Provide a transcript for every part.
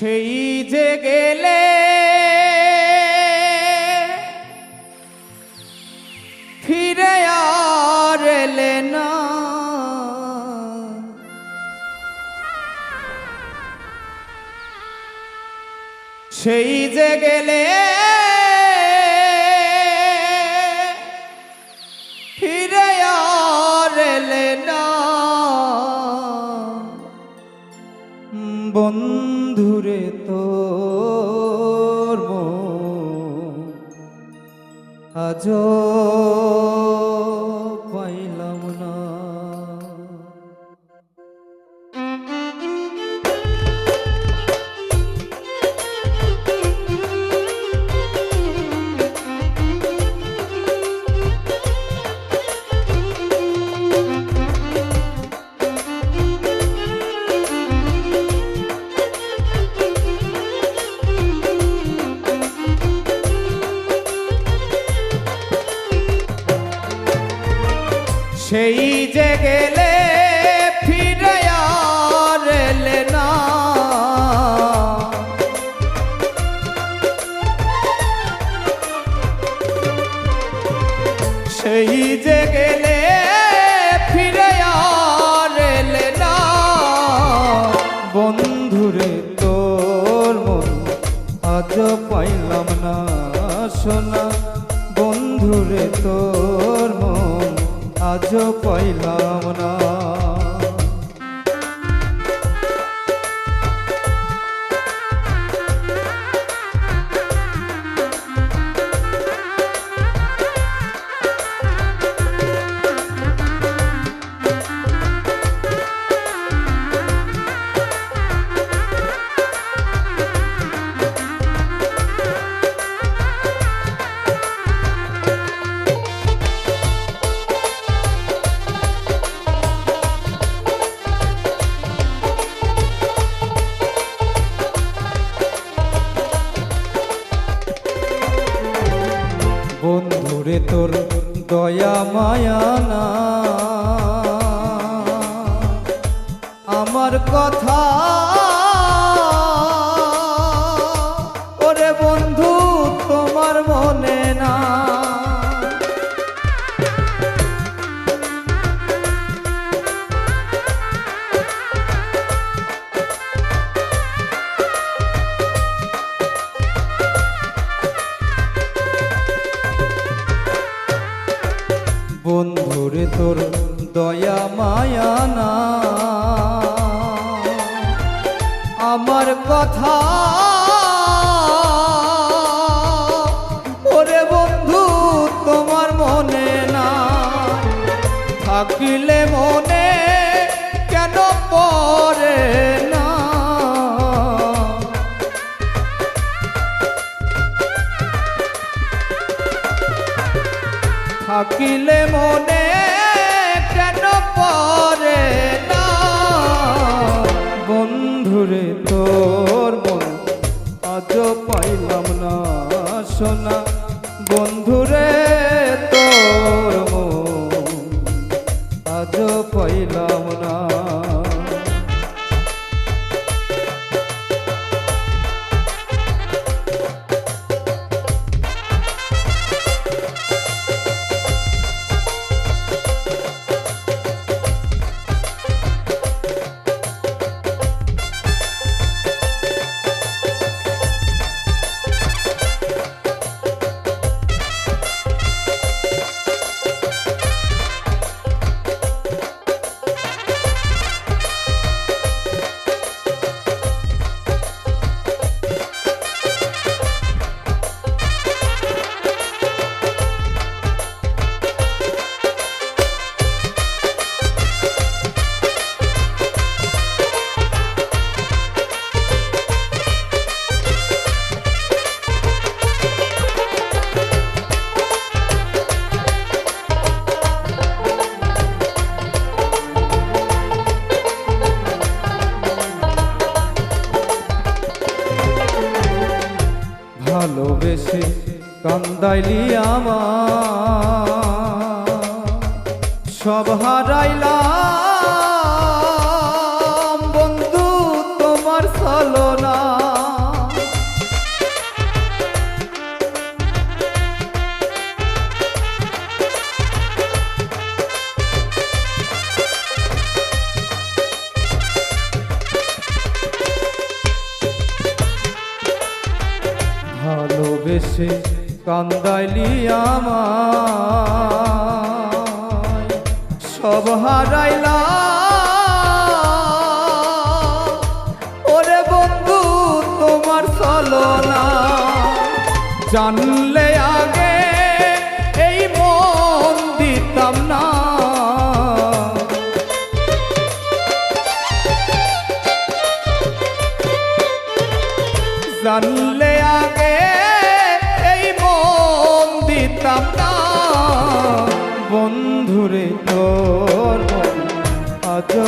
সেই যে গেলে ফিরে আর এলে না। সেই যে গেলে বন্ধুরে আজ সেই যে গেলে ফিরে আর না। বন্ধুরে, তোর আজ পাইলাম না সোনা। বন্ধুরে, তোর মন আজ পাইলাম না। দয়া তোর দয়া মায়া না। আমার কথা ওরে বন্ধু তোমার মনে না থাকিলে কান্দাইলি আমার। সব হারাইলাম বন্ধু তোমার চলনা ভালোবেসে কান্দাইলি আমার সব হারাইলা। ওরে বন্ধু তোমার চলো না। জানলে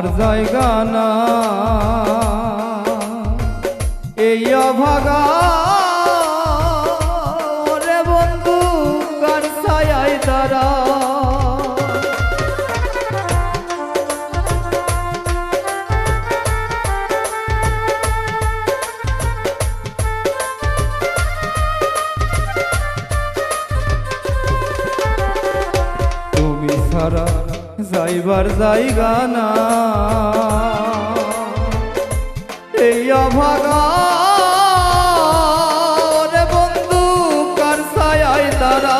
আমার জায়গা না। এই অভাগা যাইবার জায়গা না। এই অভাগা বন্ধু, কার তারা?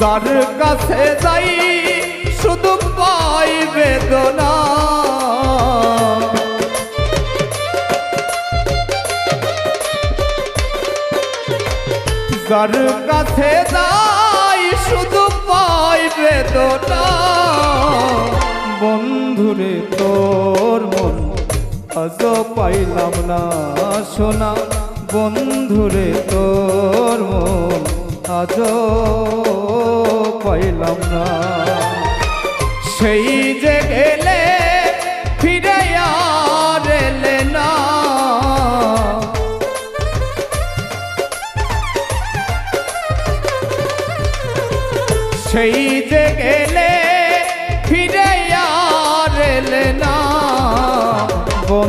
যার কাছে যাই শুধু পাই বেদনা। যার কাছে যাই শুধু পাই বেদনা। বন্ধুরে তোর মন। আজ পাইলাম না সোনা। বন্ধুরে তোর মন। আজ পাইলাম না। সেই যে